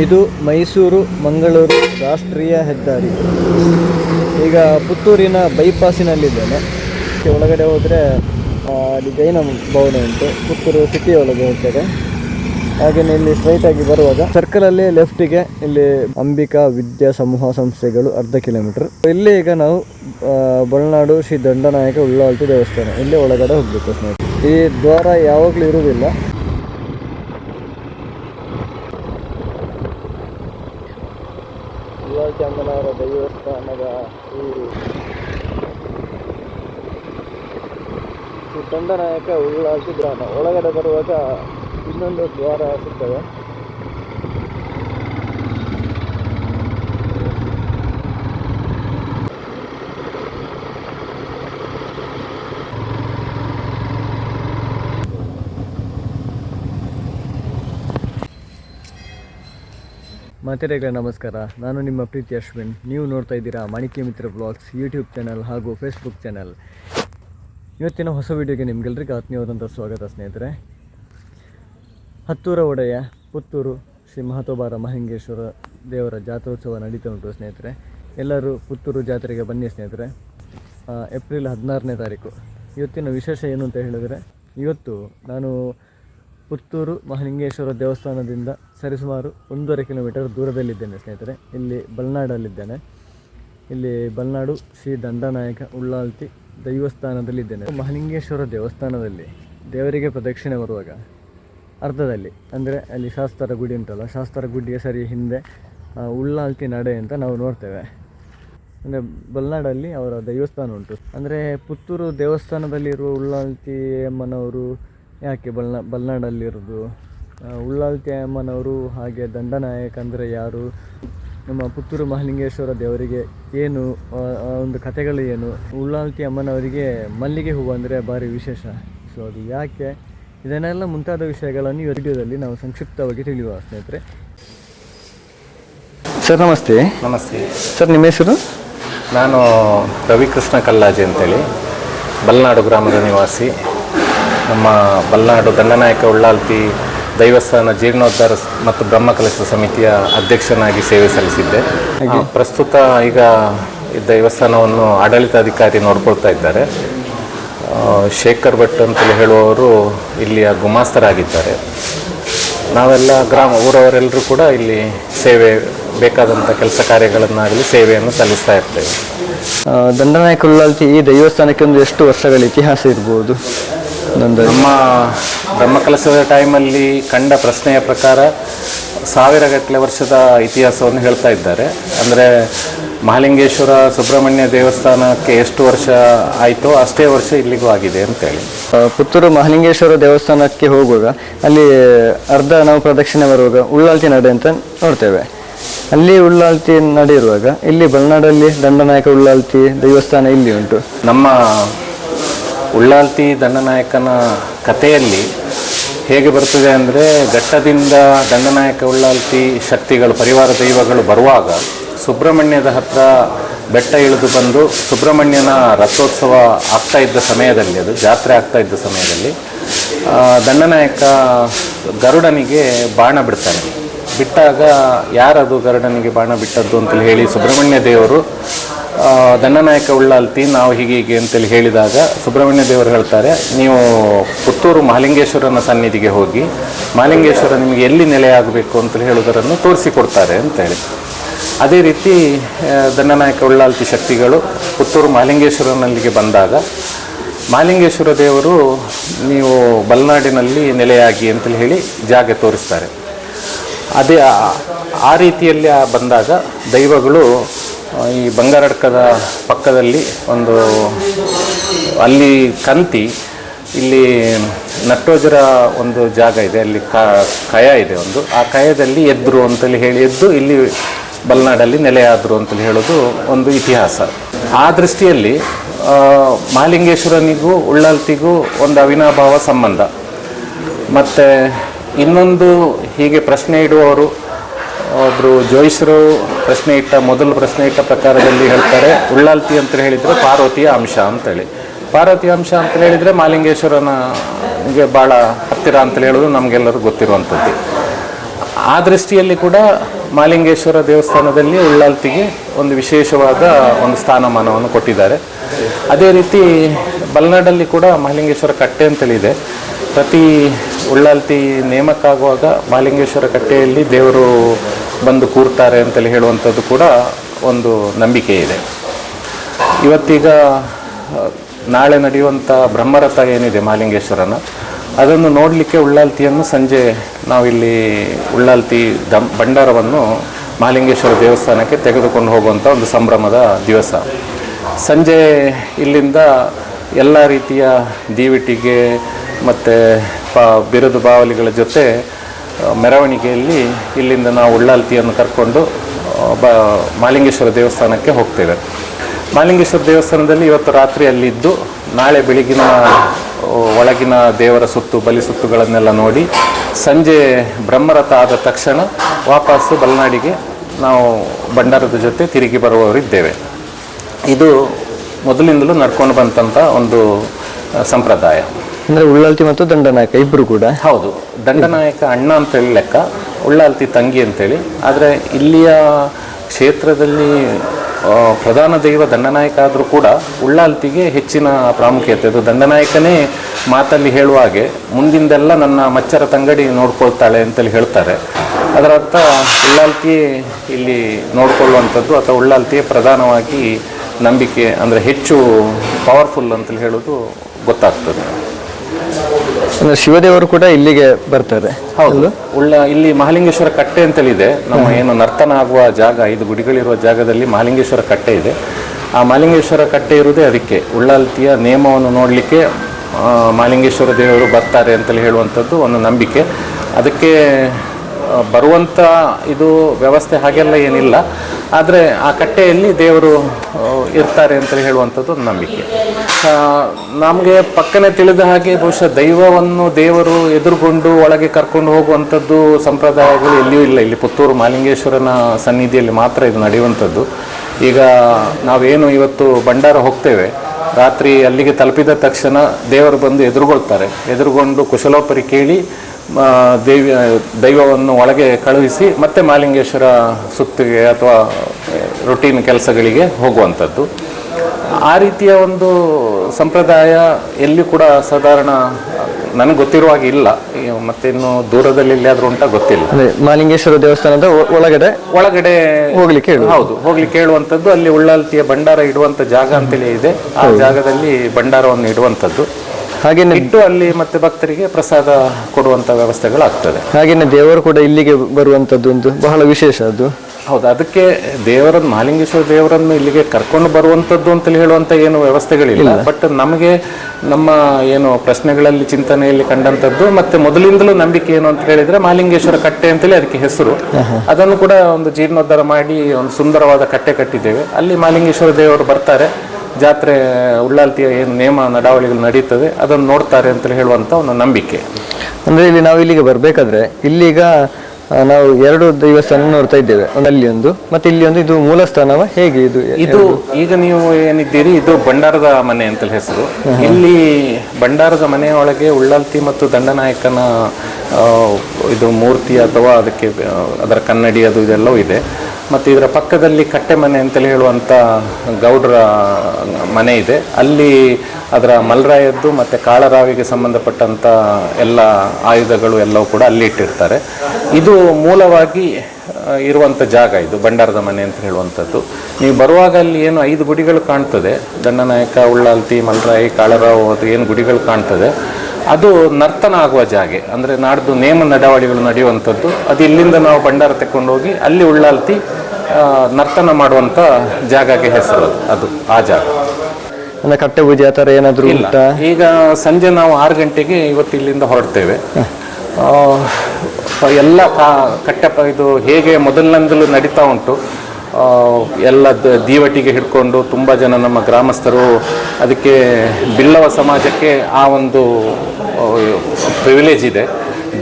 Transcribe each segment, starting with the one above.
ಇದು ಮೈಸೂರು, ಮಂಗಳೂರು ರಾಷ್ಟ್ರೀಯ ಹೆದ್ದಾರಿ. ಈಗ ಪುತ್ತೂರಿನ ಬೈಪಾಸಿನಲ್ಲಿದ್ದೇನೆ. ಒಳಗಡೆ ಹೋದರೆ ಅಲ್ಲಿ ಜೈನ ಭವನ ಉಂಟು. ಪುತ್ತೂರು ಸಿಟಿ ಒಳಗೆ ಹೋಗ್ತದೆ ಹಾಗೆಯೇ ಇಲ್ಲಿ ಸ್ಟ್ರೈಟ್ ಆಗಿ ಬರುವಾಗ ಸರ್ಕಲಲ್ಲಿ ಲೆಫ್ಟಿಗೆ ಇಲ್ಲಿ ಅಂಬಿಕಾ ವಿದ್ಯಾ ಸಮೂಹ ಸಂಸ್ಥೆಗಳು ಅರ್ಧ ಕಿಲೋಮೀಟರ್ ಇಲ್ಲಿ ಈಗ ನಾವು ಬಳ್ನಾಡು ಶ್ರೀ ದಂಡನಾಯಕ ಉಳ್ಳಾಳ್ತಿ ದೇವಸ್ಥಾನ. ಇಲ್ಲಿ ಒಳಗಡೆ ಹೋಗಬೇಕು ಸ್ನೇಹಿತರೆ. ಈ ದ್ವಾರ ಯಾವಾಗಲೂ ಇರುವುದಿಲ್ಲ ಉಳ್ಳಾಲ್ತಿ ಅಮ್ಮನವರ ದೇವಸ್ಥಾನದ ಈ ಶ್ರೀ ದಂಡನಾಯಕ ಗ್ರಾಮ ಒಳಗಡೆ ಬರುವಾಗ ಇನ್ನೊಂದು ದ್ವಾರ ಸಿಗ್ತದೆ. ಮಾತೆರೆಗಳ, ನಮಸ್ಕಾರ. ನಾನು ನಿಮ್ಮ ಪ್ರೀತಿ ಅಶ್ವಿನ್. ನೀವು ನೋಡ್ತಾ ಇದ್ದೀರಾ Manikya Mitra vlogs YouTube channel ಹಾಗೂ ಫೇಸ್ಬುಕ್ ಚಾನಲ್ ಇವತ್ತಿನ ಹೊಸ ವಿಡಿಯೋಗೆ ನಿಮಗೆಲ್ಲರಿಗೂ ಆತ್ಮೀಯವಾದಂಥ ಸ್ವಾಗತ, ಸ್ನೇಹಿತರೆ. ಹತ್ತೂರ ಒಡೆಯ ಪುತ್ತೂರು ಶ್ರೀ ಮಹತೋಬಾರ ಮಹಲಿಂಗೇಶ್ವರ ದೇವರ ಜಾತ್ರೋತ್ಸವ ನಡೀತಾ ಉಂಟು, ಸ್ನೇಹಿತರೆ. ಎಲ್ಲರೂ ಪುತ್ತೂರು ಜಾತ್ರೆಗೆ ಬನ್ನಿ, ಸ್ನೇಹಿತರೆ. ಏಪ್ರಿಲ್ ಹದಿನಾರನೇ ತಾರೀಕು. ಇವತ್ತಿನ ವಿಶೇಷ ಏನು ಅಂತ ಹೇಳಿದರೆ, ಇವತ್ತು ನಾನು ಪುತ್ತೂರು ಮಹಲಿಂಗೇಶ್ವರ ದೇವಸ್ಥಾನದಿಂದ ಸರಿಸುಮಾರು ಒಂದೂವರೆ ಕಿಲೋಮೀಟರ್ ದೂರದಲ್ಲಿದ್ದೇನೆ, ಸ್ನೇಹಿತರೆ. ಇಲ್ಲಿ ಬಲ್ನಾಡಲ್ಲಿದ್ದೇನೆ. ಇಲ್ಲಿ ಬಲ್ನಾಡು ಶ್ರೀ ದಂಡನಾಯಕ ಉಳ್ಳಾಲ್ತಿ ದೈವಸ್ಥಾನದಲ್ಲಿದ್ದೇನೆ. ಮಹಲಿಂಗೇಶ್ವರ ದೇವಸ್ಥಾನದಲ್ಲಿ ದೇವರಿಗೆ ಪ್ರದಕ್ಷಿಣೆ ಬರುವಾಗ, ಅರ್ಧದಲ್ಲಿ, ಅಂದರೆ ಅಲ್ಲಿ ಶಾಸ್ತ್ರ ಗುಡಿ ಉಂಟಲ್ಲ ಶಾಸ್ತ್ರ ಗುಡಿಯ ಸರಿ ಹಿಂದೆ ಉಳ್ಳಾಲ್ತಿ ನಡೆ ಅಂತ ನಾವು ನೋಡ್ತೇವೆ. ಅಂದರೆ ಬಲ್ನಾಡಲ್ಲಿ ಅವರ ದೇವಸ್ಥಾನ ಉಂಟು. ಅಂದರೆ ಪುತ್ತೂರು ದೇವಸ್ಥಾನದಲ್ಲಿರುವ ಉಳ್ಳಾಲ್ತಿ ಅಮ್ಮನವರು ಯಾಕೆ ಬಲ್ನಾ ಬಲ್ನಾಡಲ್ಲಿರೋದು ಉಳ್ಳಾಲ್ತಿ ಅಮ್ಮನವರು ಹಾಗೆ ದಂಡನಾಯಕ ಅಂದರೆ ಯಾರು? ನಮ್ಮ ಪುತ್ತೂರು ಮಹಾಲಿಂಗೇಶ್ವರ ದೇವರಿಗೆ ಏನು ಒಂದು ಕಥೆಗಳು ಏನು ಉಳ್ಳಾಲ್ತಿ ಅಮ್ಮನವರಿಗೆ ಮಲ್ಲಿಗೆ ಹೂವು ಅಂದರೆ ಭಾರಿ ವಿಶೇಷ. ಸೊ ಅದು ಯಾಕೆ? ಇದನ್ನೆಲ್ಲ ಮುಂತಾದ ವಿಷಯಗಳನ್ನು ಈ ವಿಡಿಯೋದಲ್ಲಿ ನಾವು ಸಂಕ್ಷಿಪ್ತವಾಗಿ ತಿಳಿಯುವ ಸ್ನೇಹಿತರೆ. ಸರ್ ನಮಸ್ತೆ. ನಮಸ್ತೆ. ಸರ್ ನಿಮ್ಮ ಹೆಸರು? ನಾನು ರವಿಕೃಷ್ಣ ಕಲ್ಲಾಜಿ ಅಂತೇಳಿ. ಬಲ್ನಾಡು ಗ್ರಾಮದ ನಿವಾಸಿ. ನಮ್ಮ ಬಲ್ನಾಡು ದಂಡನಾಯಕ ಉಳ್ಳಾಲ್ತಿ ದೈವಸ್ಥಾನ ಜೀರ್ಣೋದ್ಧಾರ ಮತ್ತು ಮತ್ತು ಬ್ರಹ್ಮಕಲಶ ಸಮಿತಿಯ ಅಧ್ಯಕ್ಷನಾಗಿ ಸೇವೆ ಸಲ್ಲಿಸಿದ್ದೆ. ಪ್ರಸ್ತುತ ಈಗ ಈ ದೇವಸ್ಥಾನವನ್ನು ಆಡಳಿತಾಧಿಕಾರಿ ನೋಡ್ಕೊಳ್ತಾ ಇದ್ದಾರೆ. ಶೇಖರ್ ಭಟ್ ಅಂತಲೇ ಹೇಳುವವರು ಇಲ್ಲಿಯ ಗುಮಾಸ್ತರಾಗಿದ್ದಾರೆ. ನಾವೆಲ್ಲ ಗ್ರಾಮ ಊರವರೆಲ್ಲರೂ ಕೂಡ ಇಲ್ಲಿ ಸೇವೆ ಬೇಕಾದಂಥ ಕೆಲಸ ಕಾರ್ಯಗಳನ್ನಾಗಲಿ ಸೇವೆಯನ್ನು ಸಲ್ಲಿಸ್ತಾ ಇರ್ತೇವೆ. ದಂಡನಾಯಕ ಈ ದೈವಸ್ಥಾನಕ್ಕೆ ಒಂದು ಎಷ್ಟು ವರ್ಷಗಳ ಇತಿಹಾಸ ಇರ್ಬೋದು? ನಮ್ಮ ಕೆಲಸದ ಟೈಮಲ್ಲಿ ಕಂಡ ಪ್ರಶ್ನೆಯ ಪ್ರಕಾರ ಸಾವಿರಗಟ್ಟಲೆ ವರ್ಷದ ಇತಿಹಾಸವನ್ನು ಹೇಳ್ತಾ ಇದ್ದಾರೆ. ಅಂದರೆ ಮಹಾಲಿಂಗೇಶ್ವರ ಸುಬ್ರಹ್ಮಣ್ಯ ದೇವಸ್ಥಾನಕ್ಕೆ ಎಷ್ಟು ವರ್ಷ ಆಯಿತೋ ಅಷ್ಟೇ ವರ್ಷ ಇಲ್ಲಿಗೂ ಆಗಿದೆ ಅಂತೇಳಿ. ಪುತ್ತೂರು ಮಹಾಲಿಂಗೇಶ್ವರ ದೇವಸ್ಥಾನಕ್ಕೆ ಹೋಗುವಾಗ ಅಲ್ಲಿ ಅರ್ಧ ನಾವು ಪ್ರದಕ್ಷಿಣೆ ಬರುವಾಗ ಉಳ್ಳಾಲ್ತಿ ನಡೆ ಅಂತ ನೋಡ್ತೇವೆ. ಅಲ್ಲಿ ಉಳ್ಳಾಲ್ತಿ ನಡೆ ಇರುವಾಗ ಇಲ್ಲಿ ಬಲ್ನಾಡಲ್ಲಿ ದಂಡನಾಯಕ ಉಳ್ಳಾಲ್ತಿ ದೇವಸ್ಥಾನ ಇಲ್ಲಿ ಉಂಟು. ನಮ್ಮ ಉಳ್ಳಾಲ್ತಿ ದಂಡನಾಯಕನ ಕಥೆಯಲ್ಲಿ ಹೇಗೆ ಬರ್ತದೆ ಅಂದರೆ ಘಟ್ಟದಿಂದ ದಂಡನಾಯಕ ಉಳ್ಳಾಲ್ತಿ ಶಕ್ತಿಗಳು, ಪರಿವಾರ ದೈವಗಳು ಬರುವಾಗ ಸುಬ್ರಹ್ಮಣ್ಯದ ಹತ್ರ ಬೆಟ್ಟ ಇಳಿದು ಬಂದು ಸುಬ್ರಹ್ಮಣ್ಯನ ರಥೋತ್ಸವ ಆಗ್ತಾ ಇದ್ದ ಸಮಯದಲ್ಲಿ, ಅದು ಜಾತ್ರೆ ಆಗ್ತಾ ಇದ್ದ ಸಮಯದಲ್ಲಿ ದಂಡನಾಯಕ ಗರುಡನಿಗೆ ಬಾಣ ಬಿಡ್ತಾನೆ. ಬಿಟ್ಟಾಗ ಯಾರದು ಗರುಡನಿಗೆ ಬಾಣ ಬಿಟ್ಟದ್ದು ಅಂತೇಳಿ ಹೇಳಿ ಸುಬ್ರಹ್ಮಣ್ಯ ದೇವರು ದಂಡನಾಯಕ ಉಳ್ಳಾಲ್ತಿ ನಾವು ಹೀಗೆ ಹೀಗೆ ಅಂತೇಳಿ ಹೇಳಿದಾಗ ಸುಬ್ರಹ್ಮಣ್ಯ ದೇವರು ಹೇಳ್ತಾರೆ, ನೀವು ಪುತ್ತೂರು ಮಹಾಲಿಂಗೇಶ್ವರನ ಸನ್ನಿಧಿಗೆ ಹೋಗಿ ಮಹಾಲಿಂಗೇಶ್ವರ ನಿಮಗೆ ಎಲ್ಲಿ ನೆಲೆಯಾಗಬೇಕು ಅಂತೇಳಿ ಹೇಳುವುದನ್ನು ತೋರಿಸಿಕೊಡ್ತಾರೆ ಅಂತೇಳಿ. ಅದೇ ರೀತಿ ದಂಡನಾಯಕ ಉಳ್ಳಾಲ್ತಿ ಶಕ್ತಿಗಳು ಪುತ್ತೂರು ಮಹಾಲಿಂಗೇಶ್ವರನಲ್ಲಿಗೆ ಬಂದಾಗ ಮಹಾಲಿಂಗೇಶ್ವರ ದೇವರು ನೀವು ಬಲ್ನಾಡಿನಲ್ಲಿ ನೆಲೆಯಾಗಿ ಅಂತೇಳಿ ಹೇಳಿ ಜಾಗ ತೋರಿಸ್ತಾರೆ. ಅದೇ ಆ- ರೀತಿಯಲ್ಲಿ ಬಂದಾಗ ದೈವಗಳು ಈ ಬಂಗಾರಡ್ಕದ ಪಕ್ಕದಲ್ಲಿ ಒಂದು ಅಲ್ಲಿ ಕಂತಿ ಇಲ್ಲಿ ನಟ್ಟೋಜರ ಒಂದು ಜಾಗ ಇದೆ ಅಲ್ಲಿ ಕಯ ಇದೆ ಒಂದು. ಆ ಕಯದಲ್ಲಿ ಎದ್ರು ಅಂತೇಳಿ ಹೇಳಿ ಎದ್ದು ಇಲ್ಲಿ ಬಲ್ನಾಡಲ್ಲಿ ನೆಲೆಯಾದರು ಅಂತೇಳಿ ಹೇಳೋದು ಒಂದು ಇತಿಹಾಸ. ಆ ದೃಷ್ಟಿಯಲ್ಲಿ ಆ, ಮಹಾಲಿಂಗೇಶ್ವರನಿಗೂ ಉಳ್ಳಾಲ್ತಿಗೂ ಒಂದು ಅವಿನಾಭಾವ ಸಂಬಂಧ. ಮತ್ತು ಇನ್ನೊಂದು ಹೀಗೆ ಪ್ರಶ್ನೆ ಇಡುವವರು ಒಬ್ಬರು ಜೋಯಿಸರು ಪ್ರಶ್ನೆ ಇಟ್ಟ, ಮೊದಲು ಪ್ರಶ್ನೆ ಇಟ್ಟ ಪ್ರಕಾರದಲ್ಲಿ ಹೇಳ್ತಾರೆ. ಉಳ್ಳಾಲ್ತಿ ಅಂತ ಹೇಳಿದರೆ ಪಾರ್ವತಿಯ ಅಂಶ ಅಂತೇಳಿ. ಪಾರ್ವತಿಯ ಅಂಶ ಅಂತ ಹೇಳಿದರೆ ಮಾಲಿಂಗೇಶ್ವರನಿಗೆ ಭಾಳ ಹತ್ತಿರ ಅಂತ ಹೇಳೋದು ನಮಗೆಲ್ಲರೂ ಗೊತ್ತಿರುವಂಥದ್ದು. ಆ ದೃಷ್ಟಿಯಲ್ಲಿ ಕೂಡ ಮಾಲಿಂಗೇಶ್ವರ ದೇವಸ್ಥಾನದಲ್ಲಿ ಉಳ್ಳಾಲ್ತಿಗೆ ಒಂದು ವಿಶೇಷವಾದ ಒಂದು ಸ್ಥಾನಮಾನವನ್ನು ಕೊಟ್ಟಿದ್ದಾರೆ. ಅದೇ ರೀತಿ ಬಲ್ನಾಡಲ್ಲಿ ಕೂಡ ಮಾಲಿಂಗೇಶ್ವರ ಕಟ್ಟೆ ಅಂತೇಳಿದೆ ಪ್ರತಿ ಉಳ್ಳಾಲ್ತಿ ನೇಮಕ ಆಗುವಾಗ ಮಾಲಿಂಗೇಶ್ವರ ಕಟ್ಟೆಯಲ್ಲಿ ದೇವರು ಬಂದು ಕೂರ್ತಾರೆ ಅಂತೇಳಿ ಹೇಳುವಂಥದ್ದು ಕೂಡ ಒಂದು ನಂಬಿಕೆ ಇದೆ. ಇವತ್ತೀಗ ನಾಳೆ ನಡೆಯುವಂಥ ಬ್ರಹ್ಮರಥ ಏನಿದೆ ಮಾಲಿಂಗೇಶ್ವರನ, ಅದನ್ನು ನೋಡಲಿಕ್ಕೆ ಉಳ್ಳಾಲ್ತಿಯನ್ನು ಸಂಜೆ ನಾವಿಲ್ಲಿ ಉಳ್ಳಾಲ್ತಿ ದಮ್, ಭಂಡಾರವನ್ನು ಮಾಲಿಂಗೇಶ್ವರ ದೇವಸ್ಥಾನಕ್ಕೆ ತೆಗೆದುಕೊಂಡು ಹೋಗುವಂಥ ಒಂದು ಸಂಭ್ರಮದ ದಿವಸ. ಸಂಜೆ ಇಲ್ಲಿಂದ ಎಲ್ಲ ರೀತಿಯ ದೀವಿಟಿಗೆ ಮತ್ತು ಪ, ಬಿರುದು ಬಾವಲಿಗಳ ಜೊತೆ ಮೆರವಣಿಗೆಯಲ್ಲಿ ಇಲ್ಲಿಂದ ನಾವು ಉಳ್ಳಾಲ್ತಿಯನ್ನು ಕರ್ಕೊಂಡು ಬ, ಮಾಲಿಂಗೇಶ್ವರ ದೇವಸ್ಥಾನಕ್ಕೆ ಹೋಗ್ತೇವೆ. ಮಾಲಿಂಗೇಶ್ವರ ದೇವಸ್ಥಾನದಲ್ಲಿ ಇವತ್ತು ರಾತ್ರಿ ಅಲ್ಲಿದ್ದು ನಾಳೆ ಬೆಳಗಿನ ಒಳಗಿನ ದೇವರ ಸುತ್ತು, ಬಲಿ ಸುತ್ತುಗಳನ್ನೆಲ್ಲ ನೋಡಿ, ಸಂಜೆ ಬ್ರಹ್ಮರಥ ಆದ ತಕ್ಷಣ ವಾಪಸ್ಸು ಬಲನಾಡಿಗೆ ನಾವು ಭಂಡಾರದ ಜೊತೆ ತಿರುಗಿ ಬರುವವರಿದ್ದೇವೆ. ಇದು ಮೊದಲಿಂದಲೂ ನಡ್ಕೊಂಡು ಬಂದಂಥ ಒಂದು ಸಂಪ್ರದಾಯ. ಅಂದ್ರೆ ಉಳ್ಳಾಲ್ತಿ ಮತ್ತು ದಂಡನಾಯಕ ಇಬ್ರು ಕೂಡ. ಹೌದು, ದಂಡನಾಯಕ ಅಣ್ಣ ಅಂತೇಳಿ ಲೆಕ್ಕ, ಉಳ್ಳಾಲ್ತಿ ತಂಗಿ ಅಂತೇಳಿ. ಆದರೆ ಇಲ್ಲಿಯ ಕ್ಷೇತ್ರದಲ್ಲಿ ಪ್ರಧಾನ ದೈವ ದಂಡನಾಯಕ ಆದರೂ ಕೂಡ ಉಳ್ಳಾಲ್ತಿಗೆ ಹೆಚ್ಚಿನ ಪ್ರಾಮುಖ್ಯತೆ. ಅದು ದಂಡನಾಯಕನೇ ಮಾತಲ್ಲಿ ಹೇಳುವ ಹಾಗೆ, ಮುಂದಿಂದೆಲ್ಲ ನನ್ನ ಮಚ್ಚರ ತಂಗಡಿ ನೋಡ್ಕೊಳ್ತಾಳೆ ಅಂತೇಳಿ ಹೇಳ್ತಾರೆ. ಅದರ ಅರ್ಥ, ಉಳ್ಳಾಲ್ತಿ ಇಲ್ಲಿ ನೋಡ್ಕೊಳ್ಳುವಂಥದ್ದು ಅಥವಾ ಉಳ್ಳಾಲ್ತಿಯೇ ಪ್ರಧಾನವಾಗಿ ನಂಬಿಕೆ, ಅಂದರೆ ಹೆಚ್ಚು ಪವರ್ಫುಲ್ ಅಂತೇಳಿ ಹೇಳೋದು ಗೊತ್ತಾಗ್ತದೆ. ಅಂದ್ರೆ ಶಿವದೇವರು ಕೂಡ ಇಲ್ಲಿಗೆ ಬರ್ತಾರೆ ಹೌದು. ಉಳ್ಳ ಇಲ್ಲಿ ಮಹಾಲಿಂಗೇಶ್ವರ ಕಟ್ಟೆ ಅಂತೇಳಿದೆ ನಮ್ಮ ಏನು ನರ್ತನ ಆಗುವ ಜಾಗ ಐದು ಗುಡಿಗಳಿರುವ ಜಾಗದಲ್ಲಿ ಮಹಾಲಿಂಗೇಶ್ವರ ಕಟ್ಟೆ ಇದೆ. ಆ ಮಹಾಲಿಂಗೇಶ್ವರ ಕಟ್ಟೆ ಇರುವುದೇ ಅದಕ್ಕೆ. ಉಳ್ಳಾಲ್ತಿಯ ನಿಯಮವನ್ನು ನೋಡಲಿಕ್ಕೆ ಮಹಾಲಿಂಗೇಶ್ವರ ದೇವರು ಬರ್ತಾರೆ ಅಂತೇಳಿ ಹೇಳುವಂಥದ್ದು ಒಂದು ನಂಬಿಕೆ. ಅದಕ್ಕೆ ಬರುವಂಥ ಇದು ವ್ಯವಸ್ಥೆ ಹಾಗೆಲ್ಲ ಏನಿಲ್ಲ. ಆದರೆ ಆ ಕಟ್ಟೆಯಲ್ಲಿ ದೇವರು ಇರ್ತಾರೆ ಅಂತ ಹೇಳುವಂಥದ್ದು ನಂಬಿಕೆ. ನಮಗೆ ಪಕ್ಕನೆ ತಿಳಿದ ಹಾಗೆ ಬಹುಶಃ ದೈವವನ್ನು ದೇವರು ಎದುರುಗೊಂಡು ಒಳಗೆ ಕರ್ಕೊಂಡು ಹೋಗುವಂಥದ್ದು ಸಂಪ್ರದಾಯಗಳು ಎಲ್ಲಿಯೂ ಇಲ್ಲ. ಇಲ್ಲಿ ಪುತ್ತೂರು ಮಾಲಿಂಗೇಶ್ವರನ ಸನ್ನಿಧಿಯಲ್ಲಿ ಮಾತ್ರ ಇದು ನಡೆಯುವಂಥದ್ದು. ಈಗ ನಾವೇನು ಇವತ್ತು ಭಂಡಾರ ಹೋಗ್ತೇವೆ, ರಾತ್ರಿ ಅಲ್ಲಿಗೆ ತಲುಪಿದ ತಕ್ಷಣ ದೇವರು ಬಂದು ಎದುರುಗೊಳ್ತಾರೆ. ಎದುರುಗೊಂಡು ಕುಶಲೋಪರಿ ಕೇಳಿ ದೇವಿ ದೈವವನ್ನು ಒಳಗೆ ಕಳುಹಿಸಿ ಮತ್ತೆ ಮಾಲಿಂಗೇಶ್ವರ ಸುತ್ತಿಗೆ ಅಥವಾ ರೊಟೀನ್ ಕೆಲಸಗಳಿಗೆ ಹೋಗುವಂಥದ್ದು. ಆ ರೀತಿಯ ಒಂದು ಸಂಪ್ರದಾಯ ಎಲ್ಲಿ ಕೂಡ ಸಾಧಾರಣ ನನಗೆ ಗೊತ್ತಿರುವ ಹಾಗೆ ಇಲ್ಲ ಮತ್ತೆ ಇನ್ನು ದೂರದಲ್ಲಿ ಎಲ್ಲಿಯಾದ್ರೂ ಉಂಟಾ ಗೊತ್ತಿಲ್ಲ. ಮಾಲಿಂಗೇಶ್ವರ ದೇವಸ್ಥಾನದ ಒಳಗಡೆ ಒಳಗಡೆ ಹೋಗ್ಲಿಕ್ಕೆ ಹೇಳು ಹೌದು ಹೋಗ್ಲಿಕ್ಕೆ ಹೇಳುವಂಥದ್ದು. ಅಲ್ಲಿ ಉಳ್ಳಾಲ್ತಿಯ ಭಂಡಾರ ಇಡುವಂಥ ಜಾಗ ಅಂತೇಳಿ ಇದೆ. ಆ ಜಾಗದಲ್ಲಿ ಭಂಡಾರವನ್ನು ಇಡುವಂಥದ್ದು. ಹಾಗೇನೆ ಇಟ್ಟು ಅಲ್ಲಿ ಮತ್ತೆ ಭಕ್ತರಿಗೆ ಪ್ರಸಾದ ಕೊಡುವಂಥ ವ್ಯವಸ್ಥೆಗಳಾಗ್ತದೆ. ಹಾಗೇನೆ ದೇವರು ಕೂಡ ಇಲ್ಲಿಗೆ ಬರುವಂತದ್ದು ಒಂದು ಬಹಳ ವಿಶೇಷ ಅದು. ಹೌದು ಅದಕ್ಕೆ ದೇವರನ್ನು ಮಾಲಿಂಗೇಶ್ವರ ದೇವರನ್ನು ಇಲ್ಲಿಗೆ ಕರ್ಕೊಂಡು ಬರುವಂಥದ್ದು ಅಂತ ಹೇಳುವಂಥ ಏನು ವ್ಯವಸ್ಥೆಗಳಿಲ್ಲ. ಬಟ್ ನಮಗೆ ನಮ್ಮ ಏನು ಪ್ರಶ್ನೆಗಳಲ್ಲಿ ಚಿಂತನೆಯಲ್ಲಿ ಕಂಡಂಥದ್ದು ಮತ್ತೆ ಮೊದಲಿಂದಲೂ ನಂಬಿಕೆ ಏನು ಅಂತ ಹೇಳಿದ್ರೆ ಮಾಲಿಂಗೇಶ್ವರ ಕಟ್ಟೆ ಅಂತೇಳಿ ಅದಕ್ಕೆ ಹೆಸರು. ಅದನ್ನು ಕೂಡ ಒಂದು ಜೀರ್ಣೋದ್ಧಾರ ಮಾಡಿ ಒಂದು ಸುಂದರವಾದ ಕಟ್ಟೆ ಕಟ್ಟಿದ್ದೇವೆ. ಅಲ್ಲಿ ಮಾಲಿಂಗೇಶ್ವರ ದೇವರು ಬರ್ತಾರೆ. ಜಾತ್ರೆ ಉಳ್ಳಾಲ್ತಿಯ ಏನು ನೇಮ ನಡಾವಳಿಗಳು ನಡೀತದೆ ಅದನ್ನು ನೋಡ್ತಾರೆ ಅಂತ ಹೇಳುವಂಥ ಒಂದು ನಂಬಿಕೆ. ಅಂದ್ರೆ ಇಲ್ಲಿ ನಾವು ಇಲ್ಲಿಗೆ ಬರಬೇಕಾದ್ರೆ ಇಲ್ಲಿಗ ನಾವು ಎರಡು ದೇವಸ್ಥಾನ ನೋಡ್ತಾ ಇದ್ದೇವೆ. ಒಂದು ಅಲ್ಲಿ ಒಂದು ಮತ್ತೆ ಇಲ್ಲಿ ಒಂದು ಇದು ಮೂಲ ಸ್ಥಾನವ ಹೇಗೆ ಇದು ಇದು ಈಗ ನೀವು ಏನಿದ್ದೀರಿ ಇದು ಭಂಡಾರದ ಮನೆ ಅಂತ ಹೆಸರು. ಇಲ್ಲಿ ಭಂಡಾರದ ಮನೆಯೊಳಗೆ ಉಳ್ಳಾಲ್ತಿ ಮತ್ತು ದಂಡನಾಯಕನ ಇದು ಮೂರ್ತಿ ಅಥವಾ ಅದಕ್ಕೆ ಅದರ ಕನ್ನಡಿ ಅದು ಇದೆಲ್ಲವೂ ಇದೆ. ಮತ್ತು ಇದರ ಪಕ್ಕದಲ್ಲಿ ಕಟ್ಟೆ ಮನೆ ಅಂತೇಳಿ ಹೇಳುವಂಥ ಗೌಡ್ರ ಮನೆ ಇದೆ. ಅಲ್ಲಿ ಅದರ ಮಲ್ರಾಯದ್ದು ಮತ್ತು ಕಾಳರಾವಿಗೆ ಸಂಬಂಧಪಟ್ಟಂಥ ಎಲ್ಲ ಆಯುಧಗಳು ಎಲ್ಲವೂ ಕೂಡ ಅಲ್ಲಿ ಇಟ್ಟಿರ್ತಾರೆ. ಇದು ಮೂಲವಾಗಿ ಇರುವಂಥ ಜಾಗ ಇದು, ಭಂಡಾರದ ಮನೆ ಅಂತ ಹೇಳುವಂಥದ್ದು. ನೀವು ಬರುವಾಗ ಅಲ್ಲಿ ಏನು ಐದು ಗುಡಿಗಳು ಕಾಣ್ತದೆ. ದಂಡನಾಯಕ, ಉಳ್ಳಾಲ್ತಿ, ಮಲ್ರಾಯಿ, ಕಾಳರಾವ್, ಅದು ಏನು ಗುಡಿಗಳು ಕಾಣ್ತದೆ. ಅದು ನರ್ತನ ಆಗುವ ಜಾಗೆ. ಅಂದರೆ ನಾಡ್ದು ನೇಮ ನಡವಳಿಗಳು ನಡೆಯುವಂಥದ್ದು. ಅದು ಇಲ್ಲಿಂದ ನಾವು ಭಂಡಾರ ತಗೊಂಡೋಗಿ ಅಲ್ಲಿ ಉಳ್ಳಾಲ್ತಿ ನರ್ತನ ಮಾಡುವಂಥ ಜಾಗಕ್ಕೆ ಹೆಸರು ಅದು ಆ ಜಾಗ. ಅಂದ್ರೆ ಕಟ್ಟೆ ಪೂಜೆ ಆ ಥರ ಏನಾದರೂ ಇಲ್ಲ. ಈಗ ಸಂಜೆ ನಾವು ಆರು ಗಂಟೆಗೆ ಇವತ್ತು ಇಲ್ಲಿಂದ ಹೊರಡ್ತೇವೆ. ಎಲ್ಲ ಕಟ್ಟೆ ಇದು ಹೇಗೆ ಮೊದಲಿನಿಂದಲೂ ನಡೀತಾ ಉಂಟು. ಎಲ್ಲ ದೀವಟಿಗೆ ಹಿಡ್ಕೊಂಡು ತುಂಬ ಜನ ನಮ್ಮ ಗ್ರಾಮಸ್ಥರು ಅದಕ್ಕೆ ಬಿಲ್ಲವ ಸಮಾಜಕ್ಕೆ ಆ ಒಂದು ಪ್ರಿವಿಲೇಜ್ ಇದೆ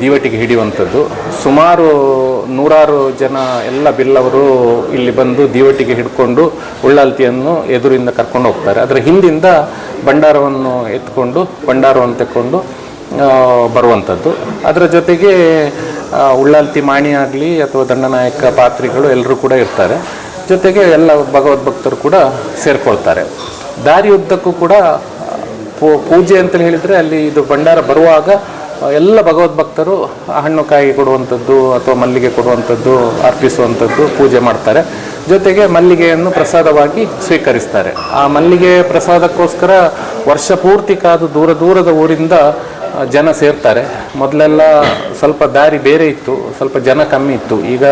ದೀವಟಿಗೆ ಹಿಡಿಯುವಂಥದ್ದು. ಸುಮಾರು ನೂರಾರು ಜನ ಎಲ್ಲ ಬಿಲ್ಲವರು ಇಲ್ಲಿ ಬಂದು ದೀವಟಿಗೆ ಹಿಡ್ಕೊಂಡು ಉಳ್ಳಾಲ್ತಿಯನ್ನು ಎದುರಿಂದ ಕರ್ಕೊಂಡು ಹೋಗ್ತಾರೆ. ಅದರ ಹಿಂದಿಂದ ಭಂಡಾರವನ್ನು ಎತ್ಕೊಂಡು, ಭಂಡಾರವನ್ನು ತೆಕ್ಕೊಂಡು ಬರುವಂಥದ್ದು. ಅದರ ಜೊತೆಗೆ ಉಳ್ಳಾಲ್ತಿ ಮಾಣಿ ಆಗಲಿ ಅಥವಾ ದಂಡನಾಯಕ ಪಾತ್ರಿಗಳು ಎಲ್ಲರೂ ಕೂಡ ಇರ್ತಾರೆ. ಜೊತೆಗೆ ಎಲ್ಲ ಭಗವದ್ಭಕ್ತರು ಕೂಡ ಸೇರಿಕೊಳ್ತಾರೆ. ದಾರಿ ಉದ್ದಕ್ಕೂ ಕೂಡ ಪೂಜೆ ಅಂತೇಳಿ ಹೇಳಿದರೆ ಅಲ್ಲಿ ಇದು ಭಂಡಾರ ಬರುವಾಗ ಎಲ್ಲ ಭಗವದ್ ಭಕ್ತರು ಹಣ್ಣು ಕಾಯಿ ಕೊಡುವಂಥದ್ದು ಅಥವಾ ಮಲ್ಲಿಗೆ ಕೊಡುವಂಥದ್ದು, ಅರ್ಪಿಸುವಂಥದ್ದು ಪೂಜೆ ಮಾಡ್ತಾರೆ. ಜೊತೆಗೆ ಮಲ್ಲಿಗೆಯನ್ನು ಪ್ರಸಾದವಾಗಿ ಸ್ವೀಕರಿಸ್ತಾರೆ. ಆ ಮಲ್ಲಿಗೆ ಪ್ರಸಾದಕ್ಕೋಸ್ಕರ ವರ್ಷ ಪೂರ್ತಿ ಕಾದು ದೂರ ದೂರದ ಊರಿಂದ ಜನ ಸೇರ್ತಾರೆ. ಮೊದಲೆಲ್ಲ ಸ್ವಲ್ಪ ದಾರಿ ಬೇರೆ ಇತ್ತು, ಸ್ವಲ್ಪ ಜನ ಕಮ್ಮಿ ಇತ್ತು. ಈಗ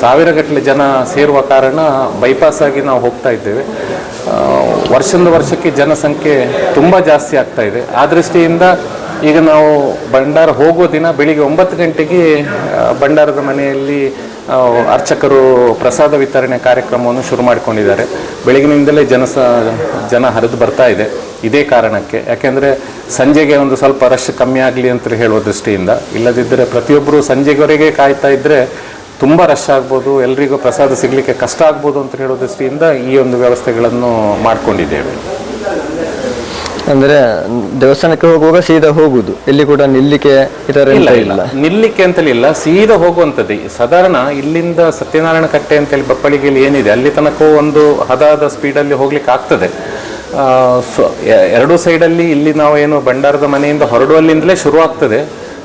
ಸಾವಿರಗಟ್ಟಲೆ ಜನ ಸೇರುವ ಕಾರಣ ಬೈಪಾಸ್ ಆಗಿ ನಾವು ಹೋಗ್ತಾ ಇದ್ದೇವೆ. ವರ್ಷದಿಂದ ವರ್ಷಕ್ಕೆ ಜನಸಂಖ್ಯೆ ತುಂಬ ಜಾಸ್ತಿ ಆಗ್ತಾ ಇದೆ. ಆ ದೃಷ್ಟಿಯಿಂದ ಈಗ ನಾವು ಭಂಡಾರ ಹೋಗೋ ದಿನ ಬೆಳಿಗ್ಗೆ ಒಂಬತ್ತು ಗಂಟೆಗೆ ಭಂಡಾರದ ಮನೆಯಲ್ಲಿ ಅರ್ಚಕರು ಪ್ರಸಾದ ವಿತರಣೆ ಕಾರ್ಯಕ್ರಮವನ್ನು ಶುರು ಮಾಡಿಕೊಂಡಿದ್ದಾರೆ. ಬೆಳಗಿನಿಂದಲೇ ಜನಸ, ಜನ ಹರಿದು ಬರ್ತಾ ಇದೆ ಇದೇ ಕಾರಣಕ್ಕೆ. ಯಾಕೆಂದರೆ ಸಂಜೆಗೆ ಒಂದು ಸ್ವಲ್ಪ ರಶ್ ಕಮ್ಮಿ ಆಗಲಿ ಅಂತ ಹೇಳುವ ದೃಷ್ಟಿಯಿಂದ, ಇಲ್ಲದಿದ್ದರೆ ಪ್ರತಿಯೊಬ್ಬರು ಸಂಜೆವರೆಗೆ ಕಾಯ್ತಾ ಇದ್ದರೆ ತುಂಬ ರಶ್ ಆಗ್ಬೋದು ಎಲ್ರಿಗೂ ಪ್ರಸಾದ ಸಿಗಲಿಕ್ಕೆ ಕಷ್ಟ ಆಗ್ಬೋದು ಅಂತ ಹೇಳೋ ದೃಷ್ಟಿಯಿಂದ ಈ ಒಂದು ವ್ಯವಸ್ಥೆಗಳನ್ನು ಮಾಡಿಕೊಂಡಿದ್ದೇವೆ. ಅಂದ್ರೆ ದೇವಸ್ಥಾನಕ್ಕೆ ಹೋಗುವಾಗ ಸೀದಾ ಹೋಗುದು ಇಲ್ಲಿ ಕೂಡ ನಿಲ್ಲಿಕ್ಕೆ ಇದರ ಇಲ್ಲ ಇಲ್ಲ. ಅಂತಲೇ ಇಲ್ಲ ಸೀದಾ ಹೋಗುವಂಥದ್ದು. ಸಾಧಾರಣ ಇಲ್ಲಿಂದ ಸತ್ಯನಾರಾಯಣ ಕಟ್ಟೆ ಅಂತೇಳಿ ಬಪ್ಪಳಿಗೆಯಲ್ಲಿ ಏನಿದೆ ಅಲ್ಲಿ ತನಕ ಒಂದು ಹದಾದ ಸ್ಪೀಡಲ್ಲಿ ಹೋಗ್ಲಿಕ್ಕೆ ಆಗ್ತದೆ. ಎರಡೂ ಸೈಡಲ್ಲಿ ಇಲ್ಲಿ ನಾವು ಏನು ಭಂಡಾರದ ಮನೆಯಿಂದ ಹೊರಡುವಲ್ಲಿಂದಲೇ ಶುರು ಆಗ್ತದೆ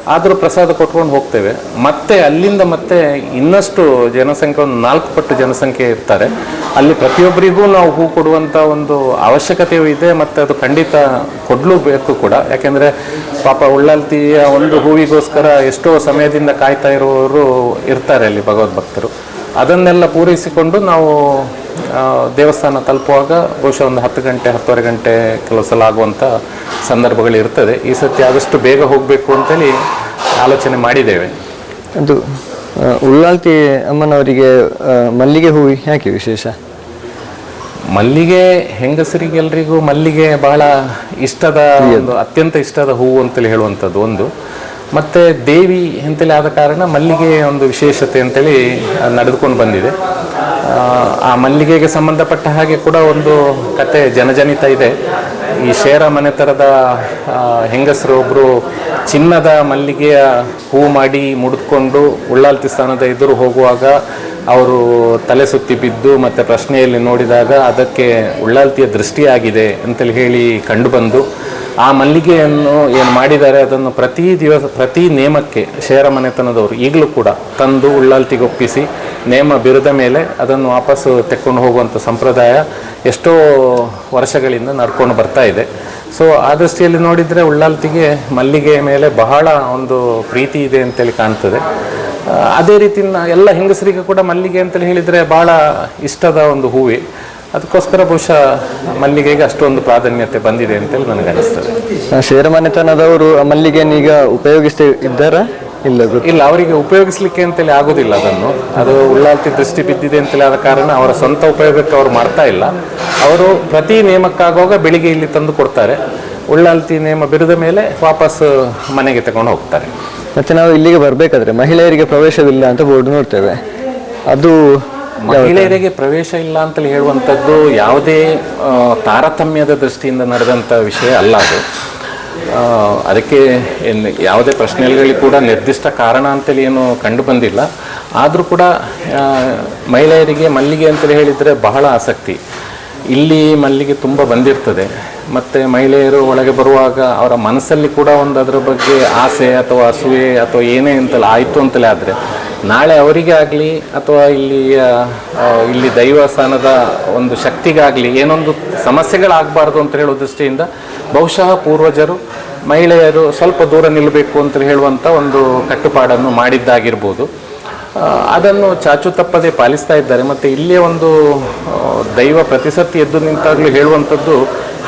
ಆದರೂ ಪ್ರಸಾದ ಕೊಟ್ಕೊಂಡು ಹೋಗ್ತೇವೆ. ಮತ್ತೆ ಅಲ್ಲಿಂದ ಮತ್ತೆ ಇನ್ನಷ್ಟು ಜನಸಂಖ್ಯೆ, ಒಂದು ನಾಲ್ಕು ಪಟ್ಟು ಜನಸಂಖ್ಯೆ ಇರ್ತಾರೆ. ಅಲ್ಲಿ ಪ್ರತಿಯೊಬ್ಬರಿಗೂ ನಾವು ಹೂ ಕೊಡುವಂಥ ಒಂದು ಅವಶ್ಯಕತೆಯೂ ಇದೆ, ಮತ್ತು ಅದು ಖಂಡಿತ ಕೊಡಲೂಬೇಕು ಕೂಡ. ಯಾಕೆಂದರೆ ಪಾಪ ಉಳ್ಳಲ್ತಿಯ ಒಂದು ಹೂವಿಗೋಸ್ಕರ ಎಷ್ಟೋ ಸಮಯದಿಂದ ಕಾಯ್ತಾ ಇರುವವರು ಇರ್ತಾರೆ ಅಲ್ಲಿ ಭಗವದ್ಭಕ್ತರು. ಅದನ್ನೆಲ್ಲ ಪೂರೈಸಿಕೊಂಡು ನಾವು ದೇವಸ್ಥಾನ ತಲುಪುವಾಗ ಬಹುಶಃ ಒಂದು ಹತ್ತು ಗಂಟೆ ಹತ್ತುವರೆ ಗಂಟೆ ಕೆಲವು ಸಲ ಆಗುವಂಥ ಸಂದರ್ಭಗಳು ಇರ್ತದೆ. ಈ ಸತಿ ಆದಷ್ಟು ಬೇಗ ಹೋಗಬೇಕು ಅಂತೇಳಿ ಆಲೋಚನೆ ಮಾಡಿದ್ದೇವೆ. ಅದು ಉಳ್ಳಾಲ್ತಿ ಅಮ್ಮನವರಿಗೆ ಮಲ್ಲಿಗೆ ಹೂವು ಯಾಕೆ ವಿಶೇಷ? ಮಲ್ಲಿಗೆ ಹೆಂಗಸರಿಗೆಲ್ಲರಿಗೂ ಮಲ್ಲಿಗೆ ಬಹಳ ಇಷ್ಟದ ಒಂದು ಅತ್ಯಂತ ಇಷ್ಟದ ಹೂವು ಅಂತೇಳಿ ಹೇಳುವಂಥದ್ದು ಒಂದು. ಮತ್ತು ದೇವಿ ಅಂತೇಳಿ ಆದ ಕಾರಣ ಮಲ್ಲಿಗೆ ಒಂದು ವಿಶೇಷತೆ ಅಂತೇಳಿ ನಡೆದುಕೊಂಡು ಬಂದಿದೆ. ಆ, ಮಲ್ಲಿಗೆಗೆ ಸಂಬಂಧಪಟ್ಟ ಹಾಗೆ ಕೂಡ ಒಂದು ಕತೆ ಜನಜನಿತ ಇದೆ. ಈ ಶೇರ ಮನೆತರದ ಹೆಂಗಸರು ಒಬ್ಬರು ಚಿನ್ನದ ಮಲ್ಲಿಗೆಯ ಹೂ ಮಾಡಿ ಮುಡಿದುಕೊಂಡು ಉಳ್ಳಾಲ್ತಿ ಸ್ಥಾನದ ಎದುರು ಹೋಗುವಾಗ ಅವರು ತಲೆ ಸುತ್ತಿ ಬಿದ್ದು ಮತ್ತು ಪ್ರಶ್ನೆಯಲ್ಲಿ ನೋಡಿದಾಗ ಅದಕ್ಕೆ ಉಳ್ಳಾಲ್ತಿಯ ದೃಷ್ಟಿಯಾಗಿದೆ ಅಂತೇಳಿ ಹೇಳಿ ಕಂಡುಬಂದು ಆ ಮಲ್ಲಿಗೆಯನ್ನು ಏನು ಮಾಡಿದ್ದಾರೆ, ಅದನ್ನು ಪ್ರತಿ ದಿವಸ, ಪ್ರತಿ ನೇಮಕ್ಕೆ ಶೇರ ಮನೆತನದವರು ಈಗಲೂ ಕೂಡ ತಂದು ಉಳ್ಳಾಲ್ತಿಗೆ ಒಪ್ಪಿಸಿ ನೇಮ ಬಿರುದ ಮೇಲೆ ಅದನ್ನು ವಾಪಸ್ಸು ತೆಕ್ಕೊಂಡು ಹೋಗುವಂಥ ಸಂಪ್ರದಾಯ ಎಷ್ಟೋ ವರ್ಷಗಳಿಂದ ನಡ್ಕೊಂಡು ಬರ್ತಾ ಇದೆ. ಸೊ ಆ ದೃಷ್ಟಿಯಲ್ಲಿ ನೋಡಿದರೆ ಉಳ್ಳಾಲ್ತಿಗೆ ಮಲ್ಲಿಗೆ ಮೇಲೆ ಬಹಳ ಒಂದು ಪ್ರೀತಿ ಇದೆ ಅಂತೇಳಿ ಕಾಣ್ತದೆ. ಅದೇ ರೀತಿ ಎಲ್ಲ ಹೆಂಗಸರಿಗೆ ಕೂಡ ಮಲ್ಲಿಗೆ ಅಂತೇಳಿ ಹೇಳಿದರೆ ಭಾಳ ಇಷ್ಟದ ಒಂದು ಹೂವೇ. ಅದಕ್ಕೋಸ್ಕರ ಬಹುಶಃ ಮಲ್ಲಿಗೆಗೆ ಅಷ್ಟೊಂದು ಪ್ರಾಧಾನ್ಯತೆ ಬಂದಿದೆ ಅಂತೇಳಿ ನನಗೆ ಅನಿಸ್ತದೆ. ಶೇರ ಮನೆತನದವರು ಮಲ್ಲಿಗೆಯನ್ನು ಈಗ ಉಪಯೋಗಿಸ್ತಾ ಇದ್ದಾರಾ? ಇಲ್ಲ ಇಲ್ಲ ಅವರಿಗೆ ಉಪಯೋಗಿಸ್ಲಿಕ್ಕೆ ಅಂತೇಳಿ ಆಗೋದಿಲ್ಲ ಅದನ್ನು. ಅದು ಉಳ್ಳಾಲ್ತಿ ದೃಷ್ಟಿ ಬಿದ್ದಿದೆ ಅಂತೇಳಿ ಆದ ಕಾರಣ ಅವರ ಸ್ವಂತ ಉಪಯೋಗಕ್ಕೆ ಅವರು ಮಾಡ್ತಾ ಇಲ್ಲ. ಅವರು ಪ್ರತಿ ನೇಮಕ್ಕಾಗುವಾಗ ಬೆಳಿಗ್ಗೆ ಇಲ್ಲಿ ತಂದು ಕೊಡ್ತಾರೆ. ಉಳ್ಳಾಲ್ತಿ ನೇಮ ಬಿರಿದ ಮೇಲೆ ವಾಪಸ್ ಮನೆಗೆ ತಗೊಂಡು ಹೋಗ್ತಾರೆ. ಮತ್ತೆ ನಾವು ಇಲ್ಲಿಗೆ ಬರಬೇಕಾದ್ರೆ ಮಹಿಳೆಯರಿಗೆ ಪ್ರವೇಶವಿಲ್ಲ ಅಂತ ಬೋರ್ಡ್ ನೋಡ್ತೇವೆ. ಅದು ಮಹಿಳೆಯರಿಗೆ ಪ್ರವೇಶ ಇಲ್ಲ ಅಂತೇಳಿ ಹೇಳುವಂಥದ್ದು ಯಾವುದೇ ತಾರತಮ್ಯದ ದೃಷ್ಟಿಯಿಂದ ನಡೆದಂಥ ವಿಷಯ ಅಲ್ಲ ಅದು. ಅದಕ್ಕೆ ಏನು ಯಾವುದೇ ಪ್ರಶ್ನೆಗಳಿಗೆ ಕೂಡ ನಿರ್ದಿಷ್ಟ ಕಾರಣ ಅಂತೇಳಿ ಏನು ಕಂಡು ಬಂದಿಲ್ಲ. ಆದರೂ ಕೂಡ ಮಹಿಳೆಯರಿಗೆ ಮಲ್ಲಿಗೆ ಅಂತೇಳಿ ಹೇಳಿದರೆ ಬಹಳ ಆಸಕ್ತಿ. ಇಲ್ಲಿ ಮಲ್ಲಿಗೆ ತುಂಬ ಬಂದಿರ್ತದೆ. ಮತ್ತು ಮಹಿಳೆಯರು ಒಳಗೆ ಬರುವಾಗ ಅವರ ಮನಸ್ಸಲ್ಲಿ ಕೂಡ ಒಂದು ಅದರ ಬಗ್ಗೆ ಆಸೆ ಅಥವಾ ಅಸೂಯೆ ಅಥವಾ ಏನೇ ಅಂತಲ್ಲ ಆಯಿತು ಅಂತಲೇ ಆದರೆ ನಾಳೆ ಅವರಿಗೆ ಆಗಲಿ ಅಥವಾ ಇಲ್ಲಿ ಇಲ್ಲಿ ದೈವಸ್ಥಾನದ ಒಂದು ಶಕ್ತಿಗಾಗಲಿ ಏನೊಂದು ಸಮಸ್ಯೆಗಳಾಗಬಾರ್ದು ಅಂತ ಹೇಳೋ ದೃಷ್ಟಿಯಿಂದ ಬಹುಶಃ ಪೂರ್ವಜರು, ಮಹಿಳೆಯರು ಸ್ವಲ್ಪ ದೂರ ನಿಲ್ಲಬೇಕು ಅಂತ ಹೇಳುವಂಥ ಒಂದು ಕಟ್ಟುಪಾಡನ್ನು ಮಾಡಿದ್ದಾಗಿರ್ಬೋದು. ಅದನ್ನು ಚಾಚು ತಪ್ಪದೆ ಪಾಲಿಸ್ತಾ ಇದ್ದಾರೆ. ಮತ್ತು ಇಲ್ಲಿಯ ಒಂದು ದೈವ ಪ್ರತಿಸತಿ ಎದ್ದು ನಿಂತಾಗಲೂ ಹೇಳುವಂಥದ್ದು,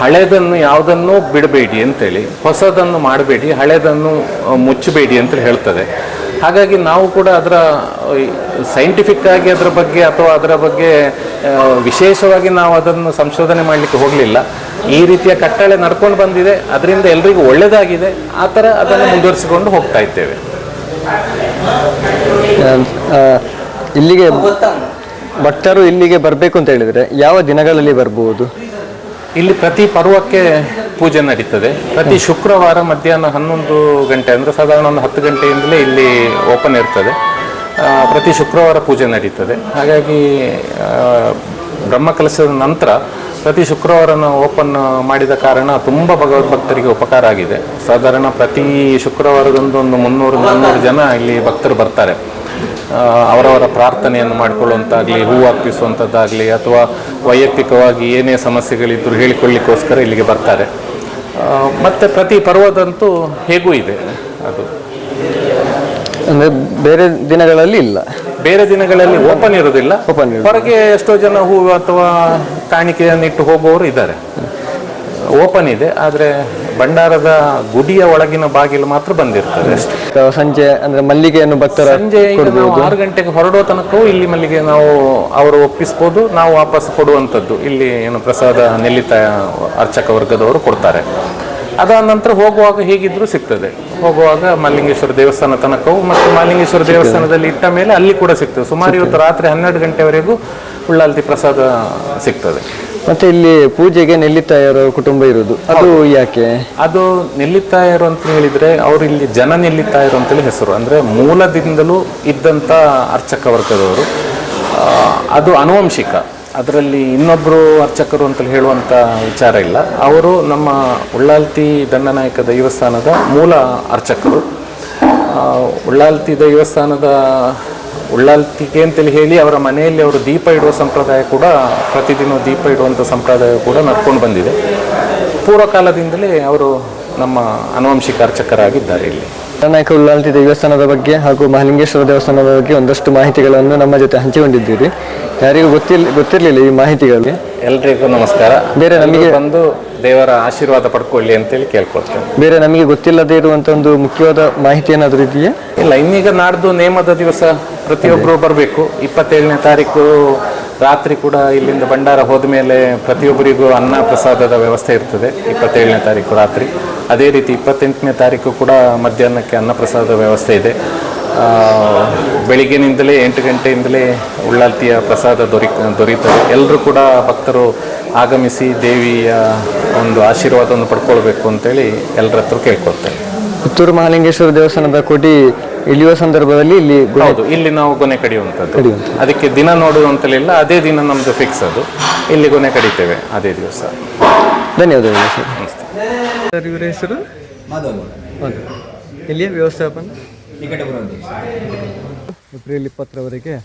ಹಳೆದನ್ನು ಯಾವುದನ್ನೂ ಬಿಡಬೇಡಿ ಅಂತೇಳಿ, ಹೊಸದನ್ನು ಮಾಡಬೇಡಿ, ಹಳೆದನ್ನು ಮುಚ್ಚಬೇಡಿ ಅಂತ ಹೇಳ್ತದೆ. ಹಾಗಾಗಿ ನಾವು ಕೂಡ ಅದರ ಸೈಂಟಿಫಿಕ್ ಆಗಿ ಅದರ ಬಗ್ಗೆ ಅಥವಾ ಅದರ ಬಗ್ಗೆ ವಿಶೇಷವಾಗಿ ನಾವು ಅದನ್ನು ಸಂಶೋಧನೆ ಮಾಡಲಿಕ್ಕೆ ಹೋಗಲಿಲ್ಲ. ಈ ರೀತಿಯ ಕಟ್ಟಳೆ ನಡ್ಕೊಂಡು ಬಂದಿದೆ. ಅದರಿಂದ ಎಲ್ರಿಗೂ ಒಳ್ಳೆಯದಾಗಿದೆ ಆ ಥರ ಅದನ್ನು ಮುಂದುವರಿಸಿಕೊಂಡು ಹೋಗ್ತಾ ಇದ್ದೇವೆ. ಇಲ್ಲಿಗೆ ಭಕ್ತರು ಇಲ್ಲಿಗೆ ಬರಬೇಕು ಅಂತ ಹೇಳಿದರೆ ಯಾವ ದಿನಗಳಲ್ಲಿ ಬರ್ಬೋದು? ಇಲ್ಲಿ ಪ್ರತಿ ಪರ್ವಕ್ಕೆ ಪೂಜೆ ನಡೀತದೆ. ಪ್ರತಿ ಶುಕ್ರವಾರ ಮಧ್ಯಾಹ್ನ ಹನ್ನೊಂದು ಗಂಟೆ, ಅಂದರೆ ಸಾಧಾರಣ ಒಂದು ಹತ್ತು ಗಂಟೆಯಿಂದಲೇ ಇಲ್ಲಿ ಓಪನ್ ಇರ್ತದೆ. ಪ್ರತಿ ಶುಕ್ರವಾರ ಪೂಜೆ ನಡೀತದೆ. ಹಾಗಾಗಿ ಬ್ರಹ್ಮ ಬ್ರಹ್ಮಕಲಶದ ನಂತರ ಪ್ರತಿ ಶುಕ್ರವಾರನ ಓಪನ್ ಮಾಡಿದ ಕಾರಣ ತುಂಬ ಭಗವದ್ಭಕ್ತರಿಗೆ ಉಪಕಾರ ಆಗಿದೆ. ಸಾಧಾರಣ ಪ್ರತಿ ಶುಕ್ರವಾರದಂದು ಒಂದು ಮುನ್ನೂರು ನಾನ್ನೂರು ಜನ ಇಲ್ಲಿ ಭಕ್ತರು ಬರ್ತಾರೆ. ಅವರವರ ಪ್ರಾರ್ಥನೆಯನ್ನು ಮಾಡಿಕೊಳ್ಳುವಂತಾಗಲಿ ಹೂ ಅರ್ಪಿಸುವಂಥದ್ದಾಗಲಿ ಅಥವಾ ವೈಯಕ್ತಿಕವಾಗಿ ಏನೇ ಸಮಸ್ಯೆಗಳಿದ್ದರೂ ಹೇಳಿಕೊಳ್ಳಿಕ್ಕೋಸ್ಕರ ಇಲ್ಲಿಗೆ ಬರ್ತಾರೆ. ಮತ್ತು ಪ್ರತಿ ಪರ್ವದಂತೂ ಹೇಗೂ ಇದೆ ಅದು? ಅಂದರೆ ಬೇರೆ ದಿನಗಳಲ್ಲಿ ಇಲ್ಲ. ಬೇರೆ ದಿನಗಳಲ್ಲಿ ಓಪನ್ ಇರೋದಿಲ್ಲ ಓಪನ್ ಹೊರಗೆ ಎಷ್ಟೋ ಜನ ಹೂವು ಅಥವಾ ಕಾಣಿಕೆಯನ್ನು ಇಟ್ಟು ಹೋಗುವವರು ಇದ್ದಾರೆ. ಓಪನ್ ಇದೆ ಆದರೆ ಭಂಡಾರದ ಗುಡಿಯ ಒಳಗಿನ ಬಾಗಿಲು ಮಾತ್ರ ಬಂದಿರ್ತದೆ ಅಷ್ಟೇ. ಸಂಜೆ ಅಂದರೆ ಮಲ್ಲಿಗೆಯನ್ನು ಭಕ್ತರ ಸಂಜೆ ಈಗ ನಾವು ಆರು ಗಂಟೆಗೆ ಹೊರಡುವ ತನಕವೂ ಇಲ್ಲಿ ಮಲ್ಲಿಗೆ ನಾವು ಅವರು ಒಪ್ಪಿಸ್ಬೋದು ನಾವು ವಾಪಸ್ ಕೊಡುವಂಥದ್ದು. ಇಲ್ಲಿ ಏನು ಪ್ರಸಾದ ನೆಲ್ಲಿತ ಅರ್ಚಕ ವರ್ಗದವರು ಕೊಡ್ತಾರೆ. ಅದಾದ ನಂತರ ಹೋಗುವಾಗ ಹೇಗಿದ್ರೂ ಸಿಗ್ತದೆ. ಹೋಗುವಾಗ ಮಲ್ಲಿಂಗೇಶ್ವರ ದೇವಸ್ಥಾನ ತನಕವು ಮತ್ತು ಮಲ್ಲಿಂಗೇಶ್ವರ ದೇವಸ್ಥಾನದಲ್ಲಿ ಇಟ್ಟ ಮೇಲೆ ಅಲ್ಲಿ ಕೂಡ ಸಿಗ್ತದೆ. ಸುಮಾರು ಇವತ್ತು ರಾತ್ರಿ ಹನ್ನೆರಡು ಗಂಟೆವರೆಗೂ ಉಳ್ಳಾಲ್ತಿ ಪ್ರಸಾದ ಸಿಗ್ತದೆ. ಮತ್ತೆ ಇಲ್ಲಿ ಪೂಜೆಗೆ ನೆಲ್ಲಿತಾಯರ ಕುಟುಂಬ ಇರುವುದು. ಅದು ಯಾಕೆ? ಅದು ನೆಲ್ಲಿತಾಯರು ಅಂತ ಹೇಳಿದ್ರೆ ಅವರು ಇಲ್ಲಿ ಜನ ನೆಲ್ಲಿತಾಯರು ಅಂತೇಳಿ ಹೆಸರು. ಅಂದ್ರೆ ಮೂಲದಿಂದಲೂ ಇದ್ದಂತ ಅರ್ಚಕ ವರ್ಗದವರು. ಅದು ಅನುವಂಶಿಕ. ಅದರಲ್ಲಿ ಇನ್ನೊಬ್ಬರು ಅರ್ಚಕರು ಅಂತೇಳಿ ಹೇಳುವಂಥ ವಿಚಾರ ಇಲ್ಲ. ಅವರು ನಮ್ಮ ಉಳ್ಳಾಲ್ತಿ ದಂಡನಾಯಕ ದೈವಸ್ಥಾನದ ಮೂಲ ಅರ್ಚಕರು. ಉಳ್ಳಾಲ್ತಿ ದೈವಸ್ಥಾನದ ಉಳ್ಳಾಲ್ತಿಗೆ ಅಂತೇಳಿ ಹೇಳಿ ಅವರ ಮನೆಯಲ್ಲಿ ಅವರು ದೀಪ ಇಡುವ ಸಂಪ್ರದಾಯ ಕೂಡ ಪ್ರತಿದಿನ ದೀಪ ಇಡುವಂಥ ಸಂಪ್ರದಾಯ ಕೂಡ ನಡ್ಕೊಂಡು ಬಂದಿದೆ. ಪೂರ್ವಕಾಲದಿಂದಲೇ ಅವರು ನಮ್ಮ ಅನುವಂಶಿಕ ಅರ್ಚಕರಾಗಿದ್ದಾರೆ ಇಲ್ಲಿ. ನಾಯಕ ಉಳ್ಳಾಲ್ತಿ ದೇವಸ್ಥಾನದ ಬಗ್ಗೆ ಹಾಗೂ ಮಹಾಲಿಂಗೇಶ್ವರ ದೇವಸ್ಥಾನದ ಬಗ್ಗೆ ಒಂದಷ್ಟು ಮಾಹಿತಿಗಳನ್ನು ನಮ್ಮ ಜೊತೆ ಹಂಚಿಕೊಂಡಿದ್ದೀರಿ. ಯಾರಿಗೂ ಗೊತ್ತಿಲ್ಲ ಗೊತ್ತಿರಲಿಲ್ಲ ಈ ಮಾಹಿತಿಗಳು. ಎಲ್ರಿಗೂ ನಮಸ್ಕಾರ. ಬೇರೆ ನಮಗೆ- ಬಂದು ದೇವರ ಆಶೀರ್ವಾದ ಪಡ್ಕೊಳ್ಳಿ ಅಂತೇಳಿ ಕೇಳ್ಕೊಳ್ತೇನೆ. ಬೇರೆ ನಮಗೆ ಗೊತ್ತಿಲ್ಲದೇ ಇರುವಂತ ಒಂದು ಮುಖ್ಯವಾದ ಮಾಹಿತಿ ಏನಾದರೂ ಇದೆಯಾ? ಇಲ್ಲ ಇನ್ನೀಗ ನಾಡ್ದು ನೇಮದ ದಿವಸ ಪ್ರತಿಯೊಬ್ಬರು ಬರಬೇಕು. ಇಪ್ಪತ್ತೇಳನೇ ತಾರೀಕು ರಾತ್ರಿ ಕೂಡ ಇಲ್ಲಿಂದ ಭಂಡಾರ ಹೋದ ಮೇಲೆ ಪ್ರತಿಯೊಬ್ಬರಿಗೂ ಅನ್ನ ಪ್ರಸಾದದ ವ್ಯವಸ್ಥೆ ಇರ್ತದೆ. ಇಪ್ಪತ್ತೇಳನೇ ತಾರೀಕು ರಾತ್ರಿ. ಅದೇ ರೀತಿ ಇಪ್ಪತ್ತೆಂಟನೇ ತಾರೀಕು ಕೂಡ ಮಧ್ಯಾಹ್ನಕ್ಕೆ ಅನ್ನ ಪ್ರಸಾದ ವ್ಯವಸ್ಥೆ ಇದೆ. ಬೆಳಿಗ್ಗೆನಿಂದಲೇ ಎಂಟು ಗಂಟೆಯಿಂದಲೇ ಉಳ್ಳಾಲ್ತಿಯ ಪ್ರಸಾದ ದೊರಿ ದೊರೀತದೆ. ಎಲ್ಲರೂ ಕೂಡ ಭಕ್ತರು ಆಗಮಿಸಿ ದೇವಿಯ ಒಂದು ಆಶೀರ್ವಾದವನ್ನು ಪಡ್ಕೊಳ್ಬೇಕು ಅಂತೇಳಿ ಎಲ್ಲರ ಹತ್ರ ಕೇಳ್ಕೊಳ್ತೇವೆ. ಪುತ್ತೂರು ಮಹಾಲಿಂಗೇಶ್ವರ ದೇವಸ್ಥಾನದ ಕೊಡಿ ಇಳಿಯುವ ಸಂದರ್ಭದಲ್ಲಿ ಇಲ್ಲಿ ಹೌದು ಇಲ್ಲಿ ನಾವು ಗೊನೆ ಕಡಿಯುವಂಥದ್ದು. ಅದಕ್ಕೆ ದಿನ ನೋಡುವಂತಲಿಲ್ಲ ಅದೇ ದಿನ ನಮ್ದು ಫಿಕ್ಸ್ ಅದು. ಇಲ್ಲಿ ಗೊನೆ ಕಡಿತೇವೆ ಅದೇ ದಿವಸ. ಧನ್ಯವಾದಗಳು. ಸರ್ ಸರ್ ಇವರ ಹೆಸರು? ಇಲ್ಲಿಯ ವ್ಯವಸ್ಥಾಪನ? ಟಿಕೆಟ್ ಬರೋದು ಏಪ್ರಿಲ್ ಇಪ್ಪತ್ತರವರೆಗೆ.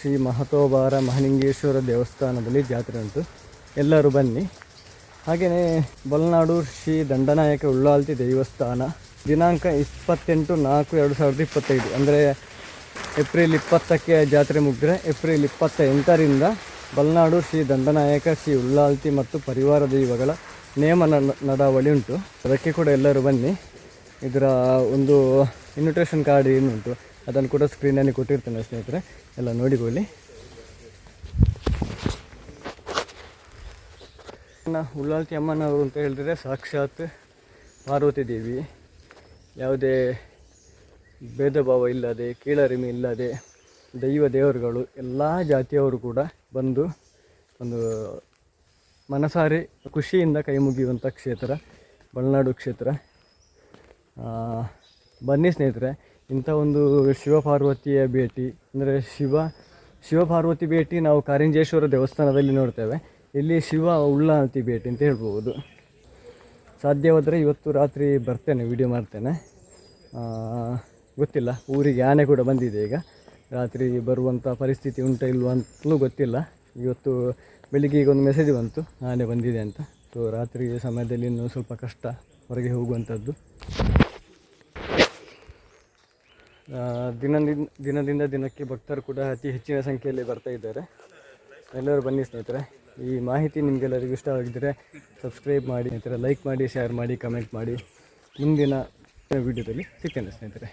ಶ್ರೀ ಮಹತೋಬಾರ ಮಹಲಿಂಗೇಶ್ವರ ದೇವಸ್ಥಾನದಲ್ಲಿ ಜಾತ್ರೆ ಉಂಟು. ಎಲ್ಲರೂ ಬನ್ನಿ. ಹಾಗೆಯೇ ಬಲನಾಡು ಶ್ರೀ ದಂಡನಾಯಕ ಉಳ್ಳಾಲ್ತಿ ದೇವಸ್ಥಾನ, ದಿನಾಂಕ ಇಪ್ಪತ್ತೆಂಟು ನಾಲ್ಕು ಎರಡು ಸಾವಿರದ ಇಪ್ಪತ್ತೈದು. ಅಂದರೆ ಏಪ್ರಿಲ್ ಇಪ್ಪತ್ತಕ್ಕೆ ಜಾತ್ರೆ ಮುಗಿದ್ರೆ ಏಪ್ರಿಲ್ ಇಪ್ಪತ್ತ ಎಂಟರಿಂದ ಬಲನಾಡು ಶ್ರೀ ದಂಡನಾಯಕ, ಶ್ರೀ ಉಳ್ಳಾಲ್ತಿ ಮತ್ತು ಪರಿವಾರ ದೈವಗಳ ನೇಮ ನಡಾವಳಿ ಉಂಟು. ಅದಕ್ಕೆ ಕೂಡ ಎಲ್ಲರೂ ಬನ್ನಿ. ಇದರ ಒಂದು ಇನ್ವಿಟೇಷನ್ ಕಾರ್ಡ್ ಏನುಂಟು. ಅದನ್ನು ಕೂಡ ಸ್ಕ್ರೀನಲ್ಲಿ ಕೊಟ್ಟಿರ್ತೇನೆ ಸ್ನೇಹಿತರೆ. ಎಲ್ಲ ನೋಡಿಕೊಳ್ಳಿ ಉಳ್ಳಾಲ್ತಿ ಅಮ್ಮನವರು ಅಂತ ಹೇಳಿದ್ರೆ ಸಾಕ್ಷಾತ್ ಪಾರ್ವತಿ ದೇವಿ. ಯಾವುದೇ ಭೇದ ಭಾವ ಇಲ್ಲದೆ, ಕೀಳರಿಮೆ ಇಲ್ಲದೆ, ದೈವ ದೇವರುಗಳು, ಎಲ್ಲ ಜಾತಿಯವರು ಕೂಡ ಬಂದು ಒಂದು ಮನಸಾರಿ, ಖುಷಿಯಿಂದ ಕೈ ಮುಗಿಯುವಂಥ ಕ್ಷೇತ್ರ ಬಳ್ನಾಡು ಕ್ಷೇತ್ರ. ಬನ್ನಿ ಸ್ನೇಹಿತರೆ. ಇಂಥ ಒಂದು ಶಿವಪಾರ್ವತಿಯ ಭೇಟಿ, ಅಂದರೆ ಶಿವ, ಶಿವಪಾರ್ವತಿ ಭೇಟಿ ನಾವು ಕಾರಿಂಜೇಶ್ವರ ದೇವಸ್ಥಾನದಲ್ಲಿ ನೋಡ್ತೇವೆ. ಇಲ್ಲಿ ಶಿವ ಉಳ್ಳಾಲ್ತಿ ಭೇಟಿ ಅಂತ ಹೇಳ್ಬೋದು. ಸಾಧ್ಯವಾದರೆ ಇವತ್ತು ರಾತ್ರಿ ಬರ್ತೇನೆ ವಿಡಿಯೋ ಮಾಡ್ತೇನೆ. ಗೊತ್ತಿಲ್ಲ, ಊರಿಗೆ ಆನೆ ಕೂಡ ಬಂದಿದೆ ಈಗ. ರಾತ್ರಿ ಬರುವಂಥ ಪರಿಸ್ಥಿತಿ ಉಂಟ ಇಲ್ವಾ ಅಂತಲೂ ಗೊತ್ತಿಲ್ಲ. ಇವತ್ತು ಬೆಳಿಗ್ಗೆ ಈಗ ಒಂದು ಮೆಸೇಜ್ ಬಂತು, ಆನೆ ಬಂದಿದೆ ಅಂತ. ಸೊ ರಾತ್ರಿ ಸಮಯದಲ್ಲಿ ಇನ್ನೂ ಸ್ವಲ್ಪ ಕಷ್ಟ ಹೊರಗೆ ಹೋಗುವಂಥದ್ದು ದಿನದಿಂದ ದಿನದಿಂದ ದಿನಕ್ಕೆ ಭಕ್ತರು ಕೂಡ ಅತಿ ಹೆಚ್ಚಿನ ಸಂಖ್ಯೆಯಲ್ಲಿ ಬರ್ತಾ ಇದ್ದಾರೆ. ಎಲ್ಲರೂ ಬನ್ನಿ ಸ್ನೇಹಿತರೆ. ಈ ಮಾಹಿತಿ ನಿಮಗೆಲ್ಲರಿಗೂ ಇಷ್ಟ ಆಗಿದ್ದರೆ ಸಬ್ಸ್ಕ್ರೈಬ್ ಮಾಡಿ ಸ್ನೇಹಿತರೆ. ಲೈಕ್ ಮಾಡಿ ಶೇರ್ ಮಾಡಿ ಕಮೆಂಟ್ ಮಾಡಿ. ಮುಂದಿನ ವಿಡಿಯೋದಲ್ಲಿ ಸಿಗ್ತೇನೆ ಸ್ನೇಹಿತರೆ.